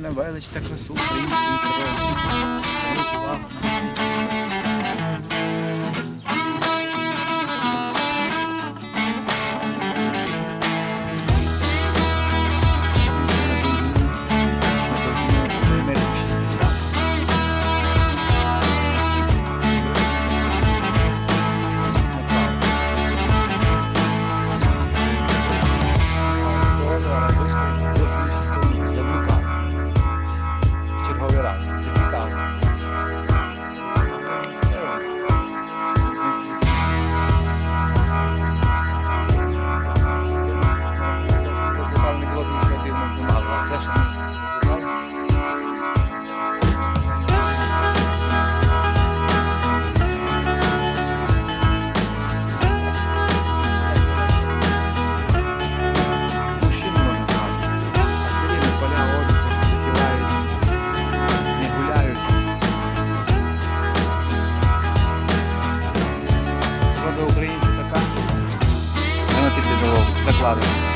на велич та красу української for. Природа українці така. Воно тільки залог закладена.